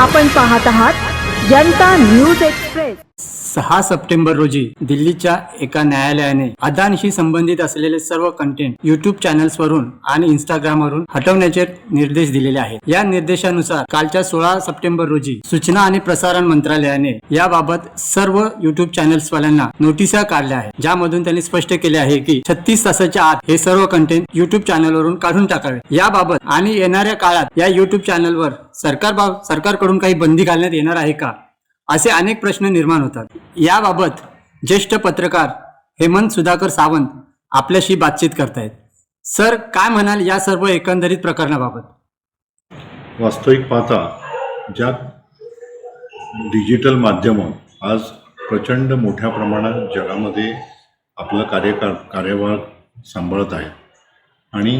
आपण पाहत आहात जनता न्यूज एक्सप्रेस. सहा सप्टेंबर रोजी दिल्लीच्या एका न्यायालयाने अदानशी संबंधित असलेले सर्व कंटेंट युट्यूब चॅनल्स वरून आणि इंस्टाग्राम वरून हटवण्याचे निर्देश दिलेले आहेत. या निर्देशानुसार कालच्या सोळा सप्टेंबर रोजी सूचना आणि प्रसारण मंत्रालयाने याबाबत सर्व युट्यूब चॅनल्स वाल्यांना नोटिसा काढल्या आहेत. ज्यामधून त्यांनी स्पष्ट केले आहे की छत्तीस तासाच्या आत हे सर्व कंटेंट युट्यूब चॅनलवरून काढून टाकावे. याबाबत आणि येणाऱ्या काळात या युट्यूब चॅनलवर सरकार सरकारकडून काही बंदी घालण्यात येणार आहे का? असे अनेक प्रश्न निर्माण होतात. याबाबत ज्येष्ठ पत्रकार हेमंत सुधाकर सावंत आपल्याशी बातचीत करतायत. सर काय म्हणाल या सर्व एकंदरीत प्रकरणाबाबत? वास्तविक पाहता ज्या डिजिटल माध्यमं आज प्रचंड मोठ्या प्रमाणात जगामध्ये आपलं कार्यकार कार्यभार सांभाळत आहेत. आणि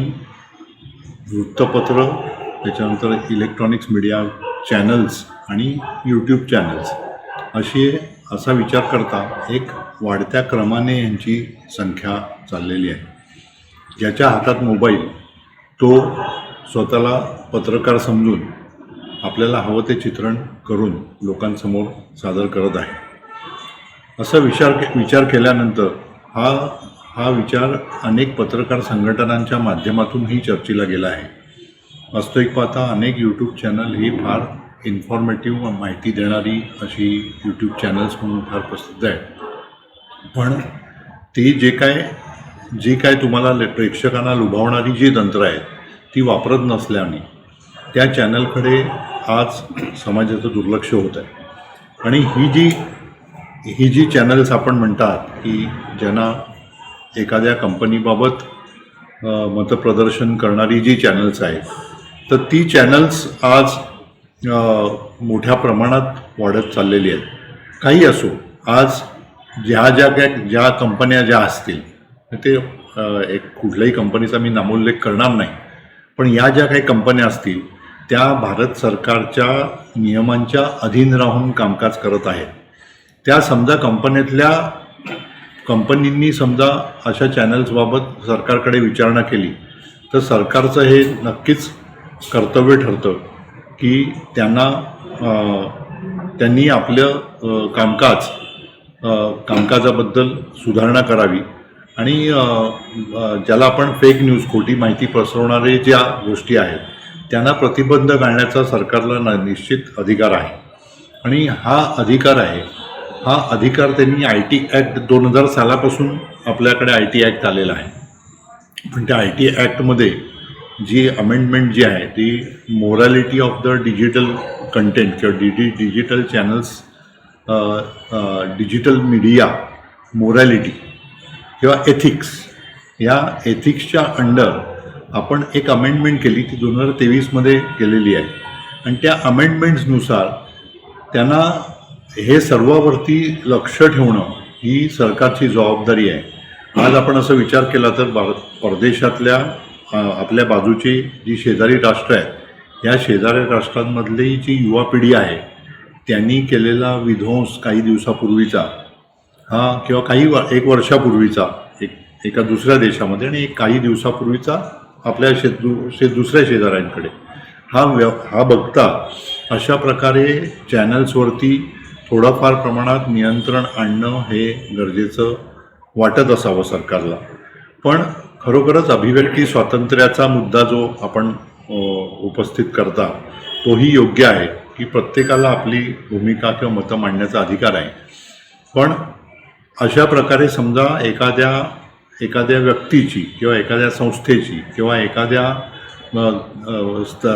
वृत्तपत्र त्याच्यानंतर इलेक्ट्रॉनिक्स मीडिया चॅनल्स आणि यूट्यूब चॅनल्स अशी असा विचार करता एक वाढत्या क्रमाने यांची संख्या चाललेली आहे. ज्याच्या हातात मोबाईल तो स्वतःला पत्रकार समजून आपल्याला हवं ते चित्रण करून लोकांसमोर सादर करत आहे. असा विचार के विचार केल्यानंतर हा हा विचार अनेक पत्रकार संघटनांच्या माध्यमातूनही चर्चेला गेला आहे. वास्तविक पाहता अनेक यूट्यूब चॅनल ही फार इन्फॉर्मेटिव्ह माहिती देणारी अशी यूट्यूब चॅनल्स म्हणून फार प्रसिद्ध आहेत. पण ती जे काय जी काय तुम्हाला ले- प्रेक्षकांना लुभावणारी जी तंत्र आहेत ती वापरत नसल्याने त्या चॅनलकडे आज समाजाचं दुर्लक्ष होत आहे. आणि ही जी ही जी चॅनल्स आपण म्हणतात की ज्यांना एखाद्या कंपनीबाबत मतप्रदर्शन करणारी जी चॅनल्स आहेत तर ती चॅनल्स आज मोठ्या प्रमाणात वाढत चाललेली आहेत. काही असो आज ज्या ज्या काय ज्या कंपन्या ज्या असतील ते एक कुठल्याही कंपनीचा मी नामोल्लेख करणार नाही पण या ज्या काही कंपन्या असतील त्या भारत सरकारच्या नियमांच्या अधीन राहून कामकाज करत आहेत. त्या समजा कंपन्यातल्या कंपनींनी समजा अशा चॅनल्सबाबत सरकारकडे विचारणा केली तर सरकारचं हे नक्कीच कर्तव्य ठरतं. की त्यांना त्यांनी आपलं कामकाज कामकाजाबद्दल सुधारणा करावी. आणि ज्याला आपण फेक न्यूज खोटी माहिती पसरवणारे ज्या गोष्टी आहेत त्यांना प्रतिबंध घालण्याचा सरकारला न- निश्चित अधिकार आहे. आणि हा अधिकार आहे हा अधिकार त्यांनी आय टी ॲक्ट दोन हजार सालापासून आपल्याकडे आय टी ॲक्ट आलेला आहे. पण त्या आय टी ॲक्टमध्ये जी अमेंडमेंट जी आहे ती morality of the digital content किंवा digi digital channels digital media morality किंवा एथिक्स या एथिक्सच्या अंडर आपण एक अमेंडमेंट केली ती दोन हजार तेवीसमध्ये केलेली आहे. आणि त्या अमेंडमेंट्सनुसार त्यांना हे सर्वावरती लक्ष ठेवणं ही सरकारची जबाबदारी आहे. आज आपण असं विचार केला तर भारत परदेशातल्या आपल्या बाजूची जी शेजारी राष्ट्र आहेत या शेजारी राष्ट्रांमधली जी युवा पिढी आहे त्यांनी केलेला विध्वंस काही दिवसापूर्वीचा हा किंवा काही व एक वर्षापूर्वीचा एक एका दुसऱ्या देशामध्ये आणि एक काही दिवसापूर्वीचा आपल्या शे शे दुसऱ्या शेजाऱ्यांकडे. हा व्य हा बघता अशा प्रकारे चॅनल्सवरती थोडंफार प्रमाणात नियंत्रण आणणं हे गरजेचं वाटत असावं सरकारला. पण खरोखरच अभिव्यक्ती स्वातंत्र्याचा मुद्दा जो आपण उपस्थित करता तोही योग्य आहे की प्रत्येकाला आपली भूमिका किंवा मतं मांडण्याचा अधिकार आहे. पण अशा प्रकारे समजा एखाद्या एखाद्या व्यक्तीची किंवा एखाद्या संस्थेची किंवा एखाद्या स्त-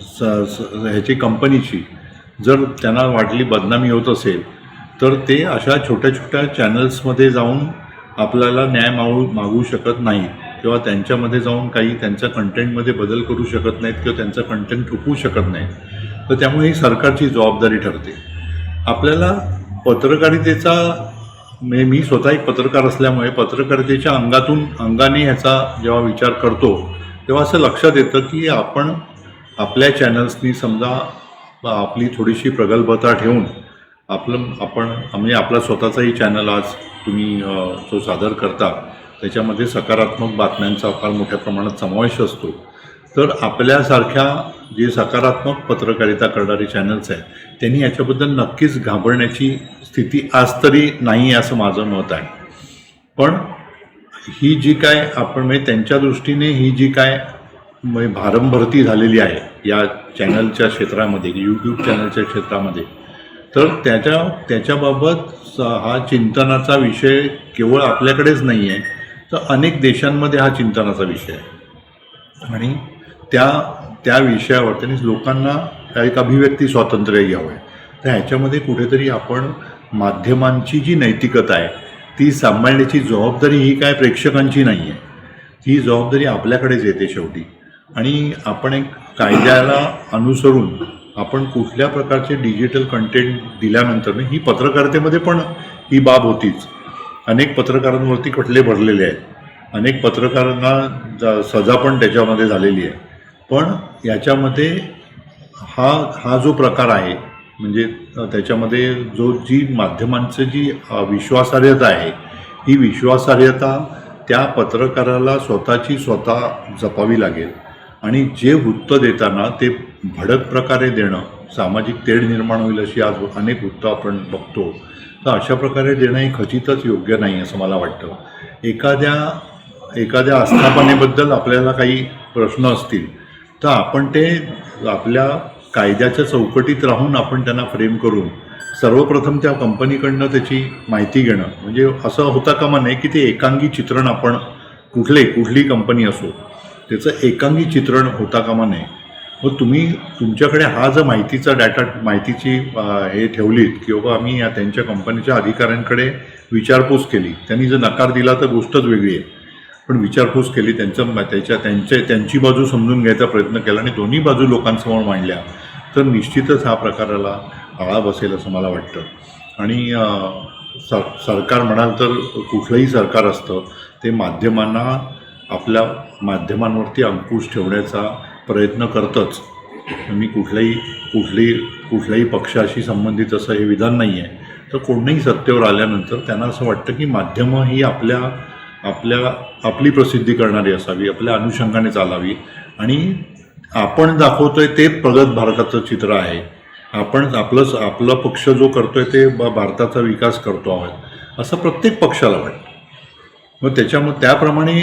स- ह्याची कंपनीची जर त्यांना वाटली बदनामी होत असेल तर ते अशा छोट्या छोट्या चॅनल्समध्ये जाऊन आपल्याला न्याय मागू मागू शकत नाही किंवा त्यांच्यामध्ये जाऊन काही त्यांच्या कंटेंटमध्ये बदल करू शकत नाहीत किंवा त्यांचं कंटेंट ठुकवू शकत नाहीत. तर त्यामुळे ही सरकारची जबाबदारी ठरते. आपल्याला पत्रकारितेचा मे मी स्वतः एक पत्रकार असल्यामुळे पत्रकारितेच्या अंगातून अंगाने ह्याचा जेव्हा विचार करतो तेव्हा असं लक्षात येतं की आपण आपल्या चॅनल्सनी समजा आपली थोडीशी प्रगल्भता ठेवून आपलं आपण म्हणजे आपला स्वतःचाही चॅनल आज तुम्ही जो सादर करता त्याच्यामध्ये सकारात्मक बातम्यांचा फार मोठ्या प्रमाणात समावेश असतो. तर आपल्यासारख्या जे सकारात्मक पत्रकारिता करणारे चॅनल्स आहेत त्यांनी याच्याबद्दल नक्कीच घाबरण्याची स्थिती आज तरी नाही असं माझं मत आहे. पण ही जी काय आपण म्हणजे त्यांच्या दृष्टीने ही जी काय म्हणजे भारंभरती झालेली आहे या चॅनलच्या क्षेत्रामध्ये यूट्यूब चॅनलच्या क्षेत्रामध्ये तर त्याच्या त्याच्याबाबत स- हा चिंतनाचा विषय केवळ आपल्याकडेच नाही आहे तर अनेक देशांमध्ये हा चिंतनाचा विषय आहे. आणि त्या त्या विषयावर त्यांनी लोकांना एक अभिव्यक्ती स्वातंत्र्य घ्यावं आहे तर ह्याच्यामध्ये कुठेतरी आपण माध्यमांची जी नैतिकता आहे ती सांभाळण्याची जबाबदारी ही काय प्रेक्षकांची नाही आहे ती जबाबदारी आपल्याकडेच येते शेवटी. आणि आपण एक कायद्याला अनुसरून आपण कुठल्या प्रकारचे डिजिटल कंटेंट दिल्यानंतर ही पत्रकारितेमध्ये पण ही बाब होतीच. अनेक पत्रकारांवरती खटले भरलेले आहेत. अनेक पत्रकारांना ज- सजा पण त्याच्यामध्ये झालेली आहे. पण याच्यामध्ये हा हा जो प्रकार आहे म्हणजे त्याच्यामध्ये जो जी माध्यमांचं जी विश्वासार्हता आहे ही विश्वासार्हता त्या पत्रकाराला स्वतःची स्वतः जपावी लागेल. आणि जे वृत्त देताना ते भडक प्रकारे देणं सामाजिक तेढ निर्माण होईल अशी आज अनेक वृत्त आपण बघतो. तर अशा प्रकारे देणं हे खचितच योग्य नाही असं मला वाटतं. एखाद्या एखाद्या आस्थापनेबद्दल आपल्याला काही प्रश्न असतील तर आपण ते आपल्या कायद्याच्या चौकटीत राहून आपण त्यांना फ्रेम करून सर्वप्रथम त्या कंपनीकडनं त्याची माहिती घेणं. म्हणजे असं होता कामा नये की ते एकांगी चित्रण आपण कुठले कुठली कंपनी असो त्याचं एकांगी चित्रण होता कामा नये. मग तुम्ही तुमच्याकडे हा जर माहितीचा डाटा माहितीची हे ठेवलीत की बाबा आम्ही या त्यांच्या कंपनीच्या अधिकाऱ्यांकडे विचारपूस केली. त्यांनी जर नकार दिला तर गोष्टच वेगळी आहे. पण विचारपूस केली त्यांचं त्याच्या त्यांचे त्यांची बाजू समजून घ्यायचा प्रयत्न केला आणि दोन्ही बाजू लोकांसमोर मांडल्या तर निश्चितच हा प्रकाराला आळा बसेल असं मला वाटतं. आणि सर सरकार म्हणाल तर कुठलंही सरकार असतं ते माध्यमांना आपल्या माध्यमांवरती अंकुश ठेवण्याचा प्रयत्न करतच. मी कुठल्याही कुठली कुठल्याही पक्षाशी संबंधित असं हे विधान नाही आहे तर कोणीही सत्तेवर आल्यानंतर त्यांना असं वाटतं की माध्यमं ही आपल्या आपल्या आपली प्रसिद्धी करणारी असावी आपल्या अनुषंगाने चालावी. आणि आपण दाखवतोय ते प्रगत भारताचं चित्र आहे. आपण आपलं आपला पक्ष जो करतोय ते भारताचा विकास करतो आहोत. असं प्रत्येक पक्षाला वाटतं. मग त्याच्यामुळे त्याप्रमाणे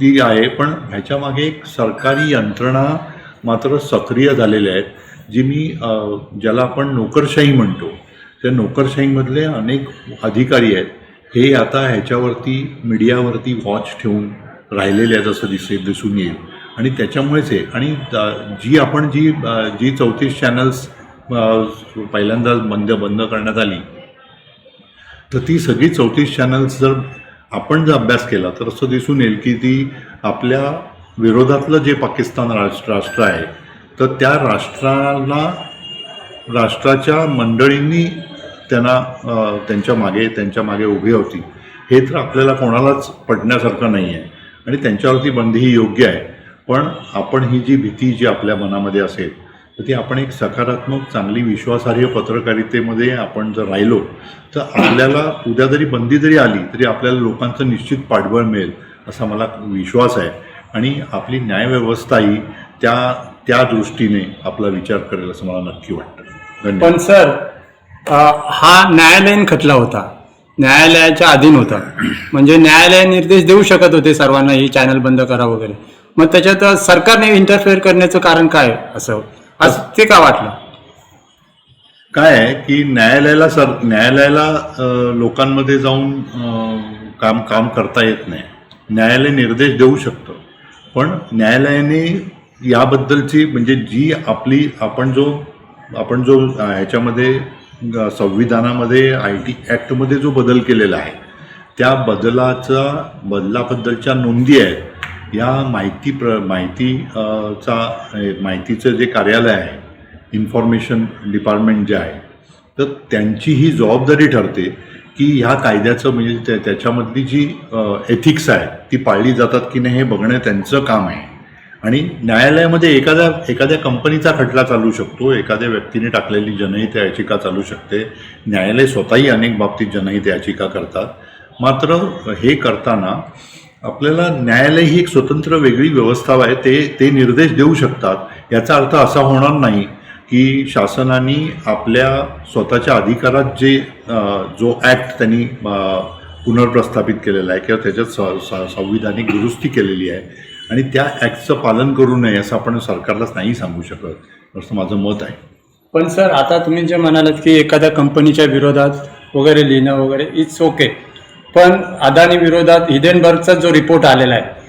ती आहे. पण ह्याच्या मागे एक सरकारी यंत्रणा मात्र सक्रिय झालेल्या आहेत जी मी ज्याला आपण नोकरशाही म्हणतो. त्या नोकरशाहीमधले अनेक अधिकारी आहेत. हे आता ह्याच्यावरती मीडियावरती वॉच ठेवून राहिलेले आहेत असं दिसे दिसून येईल. आणि त्याच्यामुळेच आहे आणि जी आपण जी जी चौतीस चॅनल्स पहिल्यांदा बंद बंद करण्यात आली तर ती सगळी चौतीस चॅनल्स जर आपण जर अभ्यास केला तर असं दिसून येईल की ती आपल्या विरोधातलं जे पाकिस्तान राष्ट्र राष्ट्र आहे तर त्या राष्ट्राला राष्ट्राच्या मंडळींनी त्यांना त्यांच्या मागे त्यांच्या मागे उभी होती. हे तर आपल्याला कोणालाच पटण्यासारखं नाही आहे आणि त्यांच्यावरती बंदी ही योग्य आहे. पण आपण ही जी भीती जी आपल्या मनामध्ये असेल तर ती आपण एक सकारात्मक चांगली विश्वासार्ह पत्रकारितेमध्ये आपण जर राहिलो तर आपल्याला उद्या जरी बंदी जरी आली तरी आपल्याला लोकांचं निश्चित पाठबळ मिळेल असा मला विश्वास आहे. आणि आपली न्यायव्यवस्था ही त्या त्या दृष्टीने आपला विचार करेल असं मला नक्की वाटतं. पण सर हा न्यायालयीन खटला होता. न्यायालयाच्या अधीन होता. म्हणजे न्यायालय निर्देश देऊ शकत होते सर्वांना ही चॅनल बंद करा वगैरे. मग त्याच्यात सरकारने इंटरफेअर करण्याचं कारण काय असं? आज ते का वाटलं? काय आहे की न्यायालयाला सर न्यायालयाला लोकांमध्ये जाऊन काम काम करता येत नाही. न्यायालय निर्देश देऊ शकतं. पण न्यायालयाने याबद्दलची म्हणजे जी आपली आपण जो आपण जो ह्याच्यामध्ये संविधानामध्ये आय टी ॲक्टमध्ये जो बदल केलेला आहे त्या बदलाचा बदलाबद्दलच्या नोंदी आहेत या माहिती प्र माहिती चा माहितीचं जे कार्यालय आहे इन्फॉर्मेशन डिपार्टमेंट जे आहे तर त्यांची ही जबाबदारी ठरते की ह्या कायद्याचं म्हणजे त्या त्याच्यामधली जी एथिक्स आहे ती पाळली जातात की नाही हे बघणं त्यांचं काम आहे. आणि न्यायालयामध्ये एखाद्या एखाद्या कंपनीचा खटला चालू शकतो एखाद्या व्यक्तीने टाकलेली जनहित याचिका चालू शकते न्यायालय स्वतःही अनेक बाबतीत जनहित याचिका करतात. मात्र हे करताना आपल्याला न्यायालय ही एक स्वतंत्र वेगळी व्यवस्था आहे ते ते निर्देश देऊ शकतात. याचा अर्थ असा होणार नाही की शासनाने आपल्या स्वतःच्या अधिकारात जे जो ॲक्ट त्यांनी पुनर्प्रस्थापित केलेला आहे किंवा त्याच्यात स- संविधानिक दुरुस्ती केलेली आहे आणि त्या ॲक्टचं पालन करू नये असं आपण सरकारलाच नाही सांगू शकत. असं माझं मत आहे. पण सर आता तुम्ही जे म्हणालात की एखाद्या कंपनीच्या विरोधात वगैरे लिहिणं वगैरे इट्स ओके पण अदानी विरोधात हिडेनबर्गचा जो रिपोर्ट आलेला आहे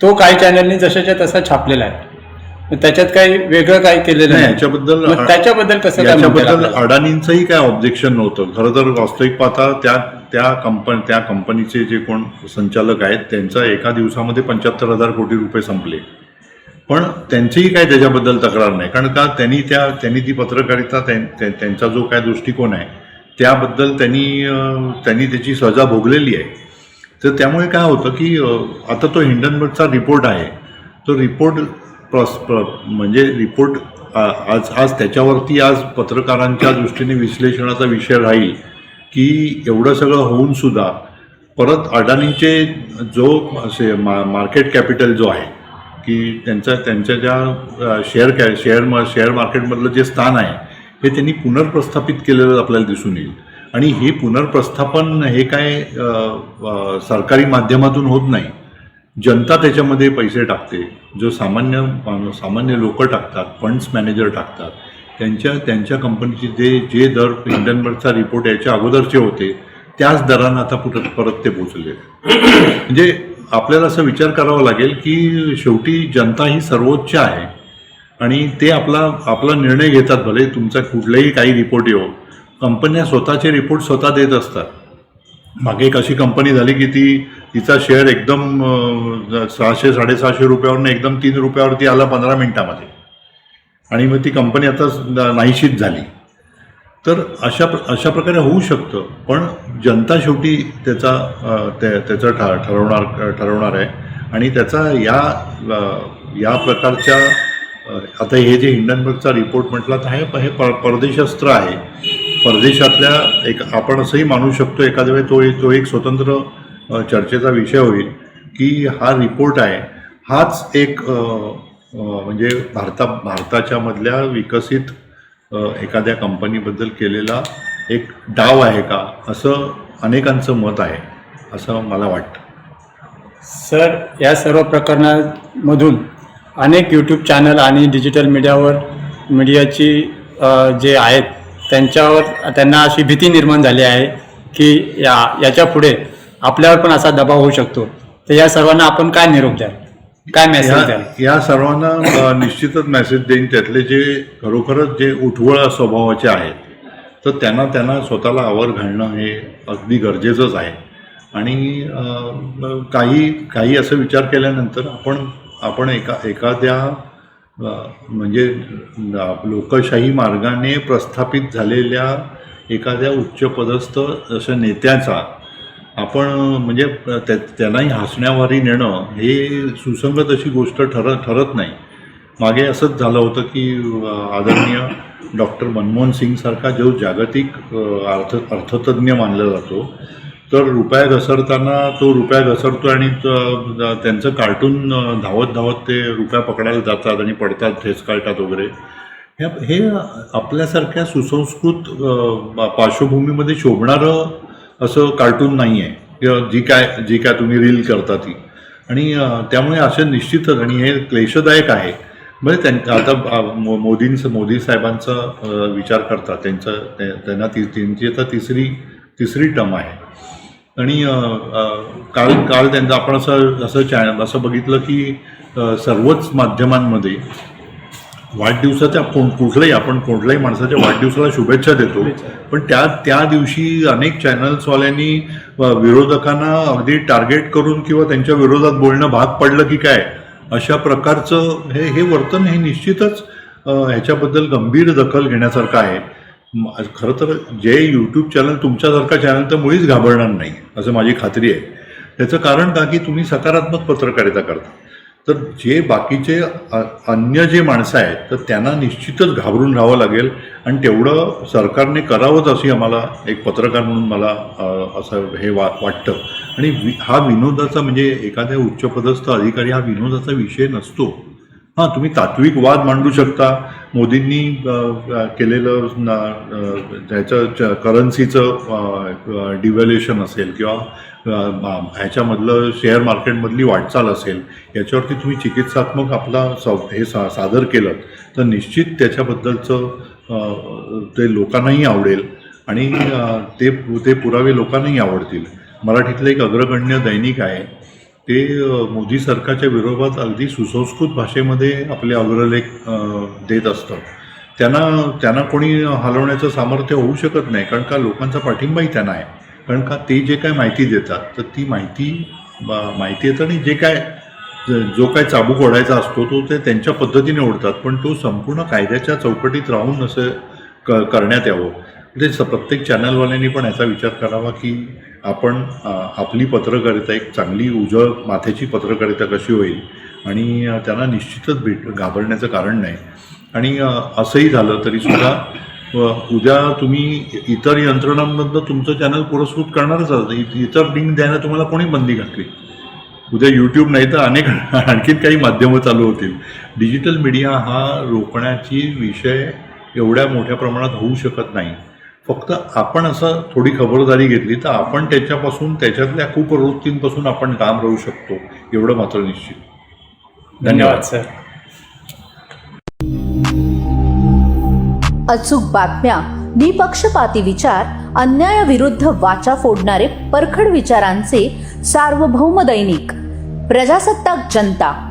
तो काही चॅनलनी जशाच्या तसा छापलेला आहे. त्याच्यात काही वेगळं काही केलेलं नाही याच्याबद्दल त्याच्याबद्दल कसं काय म्हणता येईल याच्याबद्दल आपल्याला? अडाणींचंही काय ऑब्जेक्शन नव्हतं. खरं तर वास्तविक पाहता त्या त्या कंपनी त्या कंपनीचे जे कोण संचालक आहेत त्यांचा एका दिवसामध्ये पंच्याहत्तर हजार कोटी रुपये संपले. पण त्यांचीही काय त्याच्याबद्दल तक्रार नाही. कारण का त्यांनी त्या त्यांनी ती पत्रकारिता त्यां- त्या- त्यांचा जो काय दृष्टिकोन आहे त्याबद्दल त्यांनी त्यांनी त्याची सजा भोगलेली आहे. तर त्यामुळे काय होतं की आता तो हिंडनबर्गचा रिपोर्ट आहे. तो रिपोर्ट प्रॉस प्र म्हणजे रिपोर्ट आज आज त्याच्यावरती आज पत्रकारांच्या दृष्टीने विश्लेषणाचा विषय राहील की एवढं सगळं होऊन सुद्धा परत अडाणीचे जो असे मा मार्केट कॅपिटल जो आहे की त्यांचा त्यांच्या ज्या शेअर कॅ शेअर मा शेअर मार्केटमधलं जे स्थान आहे हे त्यांनी पुनर्प्रस्थापित केलेलं आपल्याला दिसून येईल. आणि हे पुनर्प्रस्थापन हे काय सरकारी माध्यमातून होत नाही. जनता त्याच्यामध्ये पैसे टाकते. जो सामान्य सामान्य लोक टाकतात फंड्स मॅनेजर टाकतात. त्यांच्या त्यांच्या कंपनीचे जे जे दर हिंडनबर्गचा रिपोर्ट याच्या अगोदरचे होते त्याच दरानं आता पुढे परत ते पोचले म्हणजे आपल्याला असं विचार करावा लागेल की शेवटी जनता ही सर्वोच्च आहे. आणि ते आपला आपला निर्णय घेतात भले तुमचा कुठलाही काही रिपोर्ट येऊ कंपन्या स्वतःचे रिपोर्ट स्वतः देत असतात. मागे एक अशी कंपनी झाली की ती तिचा शेअर एकदम सहाशे साडेसहाशे रुपयावरनं एकदम तीन रुपयावरती आला पंधरा मिनटामध्ये. आणि मग ती कंपनी आता नाहीशीच झाली. तर अशा प्र अशा प्रकारे होऊ शकतं पण जनता शेवटी त्याचा त्या त्याचं ठ ठरवणार ठरवणार आहे. आणि त्याचा या या प्रकारच्या आता हे जे हिंडनबर्गचा रिपोर्ट म्हटला तर हे हे पर परदेशस्त्र आहे. परदेशातल्या एक आपण असंही मानू शकतो एखाद्या वेळी तो एक तो एक स्वतंत्र चर्चेचा विषय होईल की हा रिपोर्ट आहे. हाच एक म्हणजे भारता भारताच्या मधल्या विकसित एखाद्या कंपनीबद्दल केलेला एक डाव आहे का? असं अनेकांचं मत आहे असं मला वाटतं. सर या सर्व प्रकरणामधून अनेक यूट्यूब चॅनल आणि डिजिटल मीडियावर मीडियाची जे आहेत त्यांच्यावर त्यांना अशी भीती निर्माण झाली आहे की या याच्यापुढे आपल्यावर पण असा दबाव होऊ शकतो. तर या सर्वांना आपण काय निरोप द्याल? काय मेसेज द्याल? या सर्वांना निश्चितच मेसेज देईन. त्यातले जे खरोखरच जे उठवळ स्वभावाचे आहेत तर त्यांना त्यांना स्वतःला आवर घालणं हे अगदी गरजेचंच आहे. आणि काही काही असं विचार केल्यानंतर आपण आपण एका एखाद्या म्हणजे लोकशाही मार्गाने प्रस्थापित झालेल्या एखाद्या उच्चपदस्थ अशा नेत्याचा आपण म्हणजे त्या त्यांनाही हसण्यावारी नेणं हे सुसंगत अशी गोष्ट ठर ठरत नाही. मागे असंच झालं होतं की आदरणीय डॉक्टर मनमोहन सिंगसारखा जो जागतिक अर्थ अर्थतज्ञ मानला जातो तर रुपया घसरताना तो रुपया घसरतो आणि त्यांचं कार्टून धावत धावत ते रुपया पकडायला जातात आणि पडतात ठेच काढतात वगैरे. ह्या हे आपल्यासारख्या सुसंस्कृत पार्श्वभूमीमध्ये शोभणारं असं कार्टून नाही आहे किंवा जी काय जी काय तुम्ही रील करता ती. आणि त्यामुळे असे निश्चितच आणि हे क्लेशदायक आहे. म्हणजे त्यां आता मोदींचं मोदी साहेबांचा विचार करता त्यांचं त्यांना ती त्यांची आता तिसरी तिसरी टर्म आहे. आणि अ, काळ काल काल त्यांचं आपण असं असं चॅनल असं बघितलं की सर्वच माध्यमांमध्ये वाढदिवसाच्या कोण कुठल्याही आपण कुठल्याही माणसाच्या वाढदिवसाला शुभेच्छा देतो. पण त्या त्या दिवशी अनेक चॅनल्सवाल्यांनी विरोधकांना अगदी टार्गेट करून किंवा त्यांच्या विरोधात बोलणं भाग पडलं की काय अशा प्रकारचं हे हे वर्तन हे निश्चितच ह्याच्याबद्दल गंभीर दखल घेण्यासारखं आहे. खरं तर जे यूट्यूब चॅनल तुमच्यासारखा चॅनल तर मुळीच घाबरणार नाही असं माझी खात्री आहे. त्याचं कारण का? की तुम्ही सकारात्मक पत्रकारिता करता. तर जे बाकीचे अन्य जे माणसं आहेत तर त्यांना निश्चितच घाबरून राहावं लागेल आणि तेवढं सरकारने करावंच अशी आम्हाला एक पत्रकार म्हणून मला असं हे वा वाटतं. आणि वि हा विनोदाचा म्हणजे एखाद्या उच्चपदस्थ अधिकारी हा विनोदाचा विषय नसतो. हां तुम्ही तात्विक वाद मांडू शकता. मोदींनी केलेलं ज्याचं त्याचं करन्सीचं डिव्हॅल्युएशन असेल किंवा ह्याच्यामधलं शेअर मार्केटमधली वाटचाल असेल याच्यावरती तुम्ही चिकित्सात्मक आपला स हे सा सादर केलं तर निश्चित त्याच्याबद्दलचं ते लोकांनाही आवडेल आणि ते ते पुरावे लोकांनाही आवडतील. मराठीतलं एक अग्रगण्य दैनिक आहे ते मोदी सरकारच्या विरोधात अगदी सुसंस्कृत भाषेमध्ये आपले अग्रलेख देत असतं त्यांना त्यांना कोणी हलवण्याचं सामर्थ्य होऊ शकत नाही कारण का लोकांचा पाठिंबाही त्यांना आहे. कारण का ते जे काय माहिती देतात तर ती माहिती माहिती येतं आणि जे काय जो काय चाबूक ओढायचा असतो तो ते त्यांच्या पद्धतीने ओढतात. पण तो संपूर्ण कायद्याच्या चौकटीत राहून असं क करण्यात यावं. ते स- प्रत्येक चॅनलवाल्यांनी पण याचा विचार करावा की आपण आपली पत्रकारिता एक चांगली उजळ माथ्याची पत्रकारिता कशी होईल आणि त्यांना निश्चितच भेट घाबरण्याचं कारण नाही. आणि असंही झालं तरी सुद्धा उद्या तुम्ही इतर यंत्रणांमधनं तुमचं चॅनल पुरस्कृत करणारच आहात. इतर लिंक द्यायला तुम्हाला कोणी बंदी घातली? उद्या यूट्यूब नाही तर अनेक आणखीन काही माध्यमं चालू होतील. डिजिटल मीडिया हा रोखण्याची विषय एवढ्या मोठ्या प्रमाणात होऊ शकत नाही. फक्त आपण असं थोडी खबरदारी घेतली तर आपण त्याच्यापासून त्याच्यातल्या कुप्रवृत्तींपासून आपण लांब राहू शकतो एवढं मात्र निश्चित. धन्यवाद. सर. अचूक बातम्या निपक्षपाती विचार अन्यायाविरुद्ध वाचा फोडणारे परखड विचारांचे सार्वभौम दैनिक प्रजासत्ताक जनता.